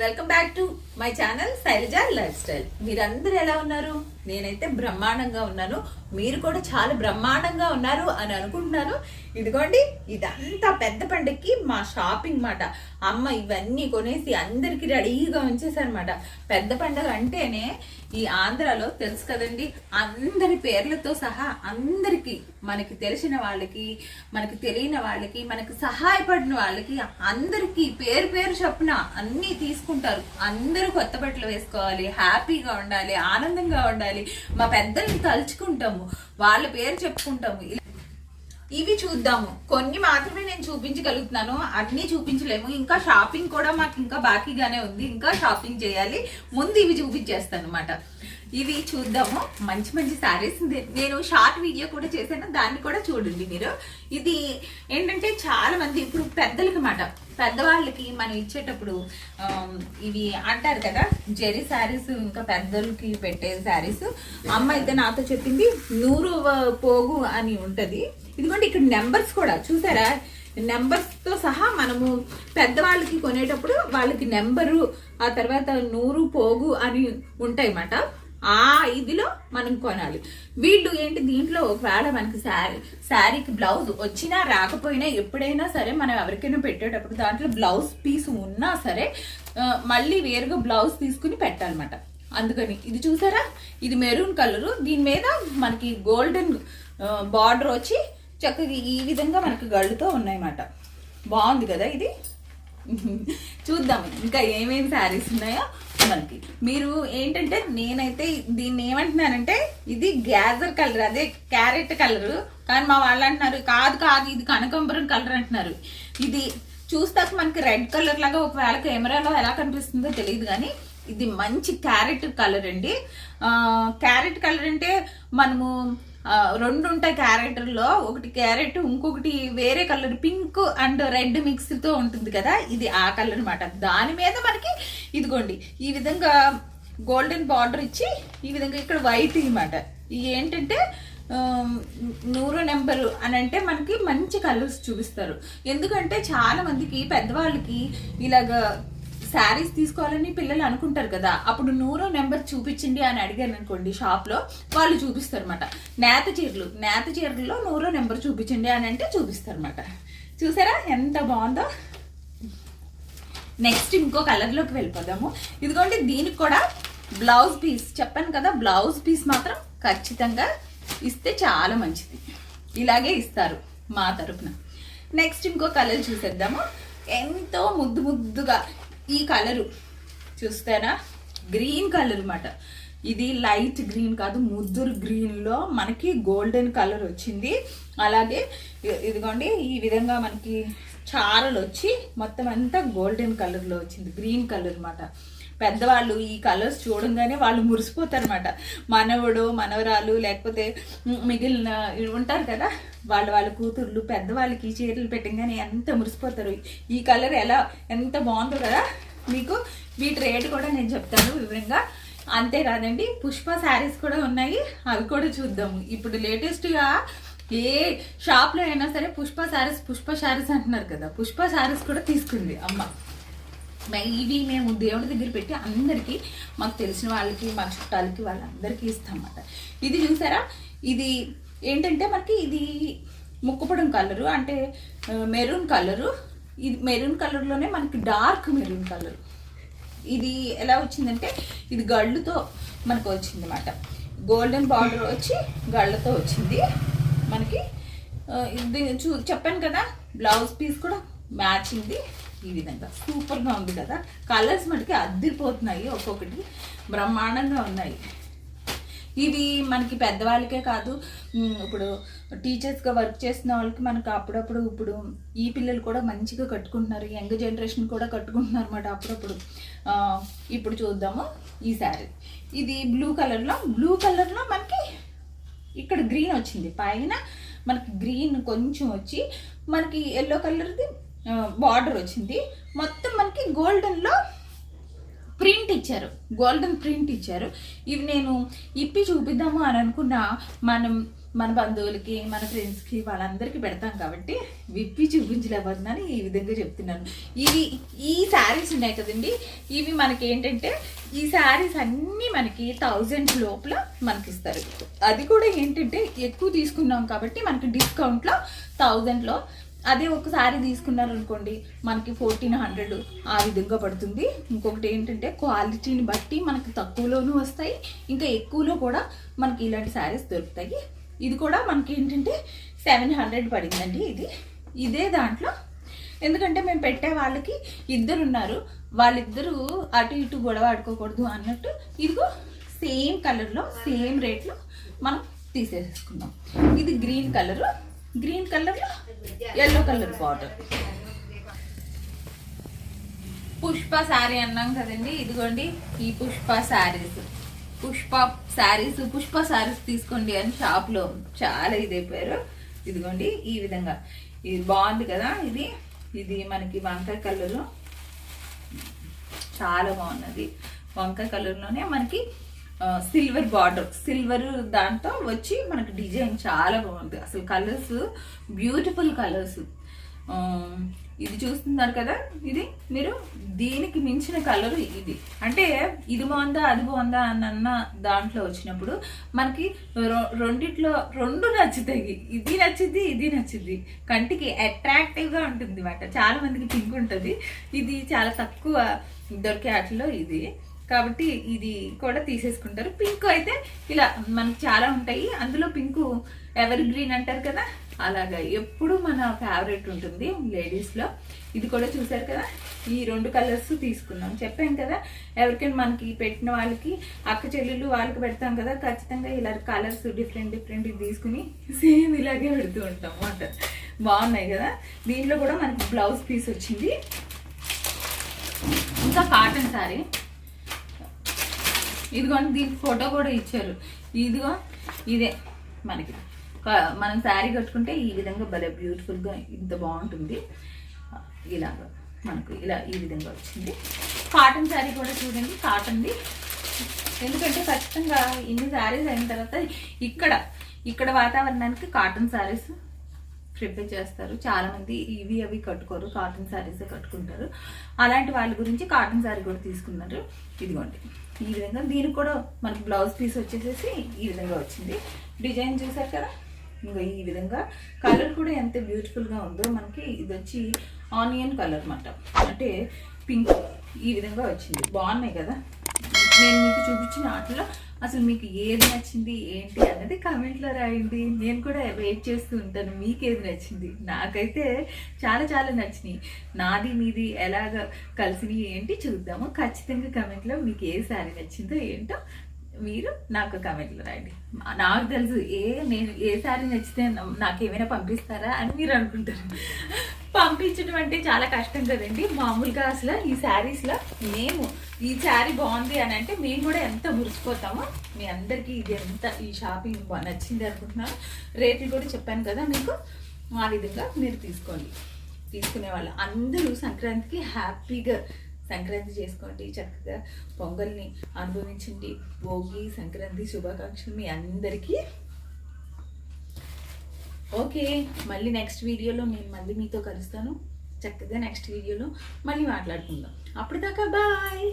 Welcome back to my channel Shailaja lifestyle. మీరందరూ ఎలా ఉన్నారు? నేనైతే బ్రహ్మాండంగా ఉన్నాను. మీరు కూడా చాలా బ్రహ్మాండంగా ఉన్నారు అని అనుకుంటున్నాను. ఇదిగోండి ఇదంతా పెద్ద పండుగకి మా షాపింగ్ మాట. అమ్మ ఇవన్నీ కొనేసి అందరికీ రెడీగా ఉంచేసారనమాట పెద్ద పండుగ అంటేనే ఈ ఆంధ్రాలో తెలుసు కదండి అందరి పేర్లతో సహా అందరికి మనకి తెలిసిన వాళ్ళకి మనకి తెలియని వాళ్ళకి మనకి సహాయపడిన వాళ్ళకి అందరికీ పేరు పేరు చొప్పున అన్నీ తీసుకుంటారు అందరూ కొత్త బట్టలు వేసుకోవాలి హ్యాపీగా ఉండాలి ఆనందంగా ఉండాలి. మా పెద్దల్ని తలుచుకుంటాము వాళ్ళ పేరు చెప్పుకుంటాము. ఇవి చూద్దాము. కొన్ని మాత్రమే నేను చూపించగలుగుతున్నాను. అన్ని చూపించలేము. ఇంకా షాపింగ్ కూడా మాకు ఇంకా బాకీగానే ఉంది. ఇంకా షాపింగ్ చేయాలి. ముందు ఇవి చూపించేస్తాను అనమాట ఇవి చూద్దాము. మంచి మంచి శారీస్ నేను షార్ట్ వీడియో కూడా చేశాను. దాన్ని కూడా చూడండి మీరు. ఇది ఏంటంటే చాలా మంది ఇప్పుడు పెద్దలకి మాట పెద్దవాళ్ళకి మనం ఇచ్చేటప్పుడు ఇవి అంటారు కదా జెరీ శారీస్ ఇంకా పెద్దలకి పెట్టే శారీస్. అమ్మ అయితే నాతో చెప్పింది నూరు పోగు అని ఉంటుంది. ఇదిగోండి ఇక్కడ నెంబర్స్ కూడా. చూసారా? నెంబర్స్తో సహా మనము పెద్దవాళ్ళకి కొనేటప్పుడు వాళ్ళకి నెంబరు ఆ తర్వాత నూరు పోగు అని ఉంటాయి అన్నమాట ఆ ఇదిలో మనం కొనాలి. వీళ్ళు ఏంటి దీంట్లో ఒకవేళ మనకి శారీ శారీకి బ్లౌజ్ వచ్చినా రాకపోయినా ఎప్పుడైనా సరే మనం ఎవరికైనా పెట్టేటప్పుడు దాంట్లో బ్లౌజ్ పీస్ ఉన్నా సరే మళ్ళీ వేరుగా బ్లౌజ్ తీసుకుని పెట్టాలన్నమాట. అందుకని ఇది చూసారా? ఇది మెరూన్ కలరు. దీని మీద మనకి గోల్డెన్ బార్డర్ వచ్చి చక్కగా ఈ విధంగా మనకు గళ్ళుతో ఉన్నాయన్నమాట. బాగుంది కదా ఇది? చూద్దాం ఇంకా ఏమేమి శారీస్ ఉన్నాయో మనకి. మీరు ఏంటంటే నేనైతే దీన్ని ఏమంటున్నానంటే ఇది గ్యాజర్ కలర్ అదే క్యారెట్ కలర్. కానీ మా వాళ్ళు అంటున్నారు కాదు కాదు ఇది కనకంబరం కలర్ అంటున్నారు. ఇది చూస్తాక మనకి రెడ్ కలర్ లాగా ఒకవేళ కెమెరాలో ఎలా కనిపిస్తుందో తెలియదు కానీ ఇది మంచి క్యారెట్ కలర్ అండి. క్యారెట్ కలర్ అంటే మనము రెండు ఉంటాయి క్యారెక్టర్లో. ఒకటి క్యారెట్ ఇంకొకటి వేరే కలర్ పింక్ అండ్ రెడ్ మిక్స్తో ఉంటుంది కదా ఇది ఆ కలర్ అనమాట దాని మీద మనకి ఇదిగోండి ఈ విధంగా గోల్డెన్ బార్డర్ ఇచ్చి ఈ విధంగా ఇక్కడ వైట్ అనమాట ఇది ఏంటంటే నూరు నెంబరు అని అంటే మనకి మంచి కలర్స్ చూపిస్తారు. ఎందుకంటే చాలా మందికి పెద్దవాళ్ళకి ఇలాగా శారీస్ తీసుకోవాలని పిల్లలు అనుకుంటారు కదా అప్పుడు నూరో నెంబర్ చూపించండి అని అడిగాను అనుకోండి షాప్లో వాళ్ళు చూపిస్తారు అనమాట నేత చీరలు నేత చీరలలో నూరో నెంబర్ చూపించండి అని అంటే చూపిస్తారు అనమాట చూసారా ఎంత బాగుందో? నెక్స్ట్ ఇంకో కలర్లోకి వెళ్ళిపోదాము. ఇదిగోండి దీనికి కూడా బ్లౌజ్ పీస్. చెప్పాను కదా బ్లౌజ్ పీస్ మాత్రం ఖచ్చితంగా ఇస్తే చాలా మంచిది. ఇలాగే ఇస్తారు మా తరపున. నెక్స్ట్ ఇంకో కలర్ చూసేద్దాము. ఎంతో ముద్దు ముద్దుగా ఈ కలరు చూస్తారా? గ్రీన్ కలర్ అన్నమాట ఇది లైట్ గ్రీన్ కాదు ముద్దురు గ్రీన్లో మనకి గోల్డెన్ కలర్ వచ్చింది. అలాగే ఇదిగోండి ఈ విధంగా మనకి చారలు వచ్చి మొత్తం అంతా గోల్డెన్ కలర్లో వచ్చింది గ్రీన్ కలర్ అనమాట పెద్దవాళ్ళు ఈ కలర్స్ చూడంగానే వాళ్ళు మురిసిపోతారన్నమాట. మనవడు మనవరాలు లేకపోతే మిగిలిన ఉంటారు కదా? వాళ్ళ వాళ్ళ కూతుర్లు పెద్దవాళ్ళకి చీరలు పెట్టంగానే ఎంత మురిసిపోతారు. ఈ కలర్ ఎలా ఎంత బాగుందో కదా? మీకు వీటి రేటు కూడా నేను చెప్తాను వివరంగా. అంతేకాదండి పుష్ప శారీస్ కూడా ఉన్నాయి. అవి కూడా చూద్దాము. ఇప్పుడు లేటెస్ట్గా ఏ షాప్లో అయినా సరే పుష్ప శారీస్ పుష్ప శారీస్ అంటున్నారు కదా. పుష్ప శారీస్ కూడా తీసుకుంది అమ్మ. ఇవి మేము దేవుడి దగ్గర పెట్టి అందరికీ మాకు తెలిసిన వాళ్ళకి మా చుట్టాలకి వాళ్ళందరికీ ఇస్తామన్నమాట. ఇది చూసారా? ఇది ఏంటంటే మనకి ఇది ముక్కుపడం కలరు అంటే మెరూన్ కలరు. ఇది మెరూన్ కలర్లోనే మనకి డార్క్ మెరూన్ కలర్. ఇది ఎలా వచ్చిందంటే ఇది గళ్ళుతో మనకు వచ్చింది అనమాట గోల్డెన్ బార్డర్ వచ్చి గళ్ళతో వచ్చింది మనకి. ఇది చూ చెప్పాను కదా బ్లౌజ్ పీస్ కూడా మ్యాచింగ్ది ఈ విధంగా సూపర్గా ఉంది కదా. కలర్స్ మనకి అద్దిరిపోతున్నాయి ఒక్కొక్కటి. బ్రహ్మాండంగా ఉన్నాయి. ఇవి మనకి పెద్దవాళ్ళకే కాదు. ఇప్పుడు టీచర్స్గా వర్క్ చేసిన వాళ్ళకి మనకు అప్పుడప్పుడు ఇప్పుడు ఈ పిల్లలు కూడా మంచిగా కట్టుకుంటున్నారు. యంగ్ జనరేషన్ కూడా కట్టుకుంటున్నారు అన్నమాట అప్పుడప్పుడు. ఇప్పుడు చూద్దాము ఈ శారీ ఇది బ్లూ కలర్లో బ్లూ కలర్లో మనకి ఇక్కడ గ్రీన్ వచ్చింది. పైన మనకి గ్రీన్ కొంచెం వచ్చి మనకి ఎల్లో కలర్ది బార్డర్ వచ్చింది. మొత్తం మనకి గోల్డెన్లో ప్రింట్ ఇచ్చారు. గోల్డెన్ ప్రింట్ ఇచ్చారు. ఇవి నేను ఇప్పి చూపిద్దాము అని అనుకున్నా. మనం మన బంధువులకి మన ఫ్రెండ్స్కి వాళ్ళందరికీ పెడతాం కాబట్టి విప్పి చూపించలేకపోతున్నాను ఈ విధంగా చెప్తున్నాను. ఇవి ఈ శారీస్ ఉన్నాయి కదండి. ఇవి మనకి ఏంటంటే ఈ శారీస్ అన్నీ మనకి థౌజండ్ లోపల మనకి ఇస్తారు అది కూడా ఏంటంటే ఎక్కువ తీసుకున్నాం కాబట్టి మనకి డిస్కౌంట్లో థౌజండ్లో అదే ఒక శారీ తీసుకున్నారు అనుకోండి మనకి ఫోర్టీన్ హండ్రెడ్ ఆ విధంగా పడుతుంది. ఇంకొకటి ఏంటంటే క్వాలిటీని బట్టి మనకి తక్కువలోనూ వస్తాయి ఇంకా ఎక్కువలో కూడా మనకి ఇలాంటి శారీస్ దొరుకుతాయి. ఇది కూడా మనకి ఏంటంటే సెవెన్ హండ్రెడ్ పడిందండి ఇది. ఇదే దాంట్లో. ఎందుకంటే మేము పెట్టే వాళ్ళకి ఇద్దరు ఉన్నారు వాళ్ళిద్దరూ అటు ఇటు గొడవ ఆడుకోకూడదు అన్నట్టు ఇదిగో సేమ్ కలర్లో సేమ్ రేట్లో మనం తీసేసుకుందాం. ఇది గ్రీన్ కలరు గ్రీన్ కలర్లో yellow colour border Pushpa sari అన్నాం కదండి ఇదిగోండి ఈ పుష్ప శారీస్. పుష్ప శారీస్ పుష్ప శారీస్ తీసుకోండి అని షాప్లో చాలా ఇదైపోయారు ఇదిగోండి ఈ విధంగా. ఇది బాగుంది కదా ఇది? ఇది మనకి వంకాయ కలరు చాలా బాగున్నది. వంకాయ కలర్లోనే మనకి సిల్వర్ బార్డర్ సిల్వర్ దాంతో వచ్చి మనకి డిజైన్ చాలా బాగుంది. అసలు కలర్స్ బ్యూటిఫుల్ కలర్స్ ఇది చూస్తున్నారు కదా? ఇది మీరు దీనికి మించిన కలర్ ఇది. అంటే ఇది బాగుందా అది బాగుందా అన్న దాంట్లో వచ్చినప్పుడు మనకి రొ- రెండిట్లో రెండు నచ్చుతాయి. ఇది నచ్చుద్ది ఇది నచ్చుద్ది. కంటికి అట్రాక్టివ్గా ఉంటుంది అనమాట చాలా మందికి పింక్ ఉంటుంది. ఇది చాలా తక్కువ దొరికే వాటిలో ఇది. కాబట్టి ఇది కూడా తీసేసుకుంటారు. పింక్ అయితే ఇలా మనకి చాలా ఉంటాయి. అందులో పింక్ ఎవర్ గ్రీన్ అంటారు కదా? అలాగా. ఎప్పుడు మన ఫేవరెట్ ఉంటుంది లేడీస్లో ఇది కూడా చూసారు కదా? ఈ రెండు కలర్స్ తీసుకున్నాం. చెప్పాం కదా? ఎవరికైనా మనకి పెట్టిన వాళ్ళకి అక్క చెల్లెళ్ళు వాళ్ళకి పెడతాం కదా? ఖచ్చితంగా ఇలా కలర్స్ డిఫరెంట్ డిఫరెంట్ తీసుకుని సేమ్ ఇలాగే పెడుతూ ఉంటాం అన్నమాట. బాగున్నాయి కదా? దీంట్లో కూడా మనకి బ్లౌజ్ పీస్ వచ్చింది. ఇంకా కాటన్ సారీ ఇదిగోండి దీనికి ఫోటో కూడా ఇచ్చారు. ఇదిగో ఇదే మనకి. మనం శారీ కట్టుకుంటే ఈ విధంగా భలే బ్యూటిఫుల్గా ఇంత బాగుంటుంది. ఇలాగ మనకు ఇలా ఈ విధంగా వచ్చింది. కాటన్ శారీ కూడా చూడండి కాటన్ది. ఎందుకంటే ఖచ్చితంగా ఇన్ని శారీస్ అయిన తర్వాత ఇక్కడ ఇక్కడ వాతావరణానికి కాటన్ శారీస్ ప్రిపేర్ చేస్తారు. చాలా మంది ఇవి అవి కట్టుకోరు కాటన్ శారీస్ కట్టుకుంటారు. అలాంటి వాళ్ళ గురించి కాటన్ శారీ కూడా తీసుకున్నారు. ఇదిగోండి. ఈ విధంగా దీనికి కూడా మనకి బ్లౌజ్ పీస్ వచ్చేసేసి ఈ విధంగా వచ్చింది. డిజైన్ చూసారు కదా? ఇంకా ఈ విధంగా. కలర్ కూడా ఎంత బ్యూటిఫుల్గా ఉందో మనకి ఇది వచ్చి ఆనియన్ కలర్ అన్నమాట. అంటే పింక్ ఈ విధంగా వచ్చింది. బాగున్నాయి కదా? నేను మీకు చూపించిన వాటిలో అసలు మీకు ఏది నచ్చింది ఏంటి అన్నది కమెంట్లో రాయండి. నేను కూడా వెయిట్ చేస్తూ ఉంటాను మీకు ఏది నచ్చింది? నాకైతే చాలా చాలా నచ్చినాయి. నాది మీది ఎలాగ కలిసినవి ఏంటి చూద్దాము. ఖచ్చితంగా కమెంట్లో మీకు ఏ శారీ నచ్చిందో ఏంటో మీరు నాకు కమెంట్లో రాయండి. నాకు తెలుసు ఏ నేను ఏ శారీ నచ్చితే నాకు ఏమైనా పంపిస్తారా అని మీరు అనుకుంటారు. పంపించడం అంటే చాలా కష్టం కదండి. మామూలుగా అసలు ఈ శారీస్లో మేము ఈ శారీ బాగుంది అని అంటే మేము కూడా ఎంత మురిసిపోతామో మీ అందరికీ ఇది ఎంత ఈ షాపింగ్ నచ్చింది అనుకుంటున్నాను రేట్లు కూడా చెప్పాను కదా మీకు. ఆ విధంగా మీరు తీసుకోండి. తీసుకునే వాళ్ళు అందరూ సంక్రాంతికి హ్యాపీగా సంక్రాంతి చేసుకోండి చక్కగా పొంగల్ని అనుభవించండి. భోగి సంక్రాంతి శుభాకాంక్షలు మీ అందరికీ. ఓకే మళ్ళీ నెక్స్ట్ వీడియోలో నేను మళ్ళీ మీతో కలుస్తాను. చక్కగా నెక్స్ట్ వీడియోలో మళ్ళీ మాట్లాడుకుందాం. అప్పటిదాకా బాయ్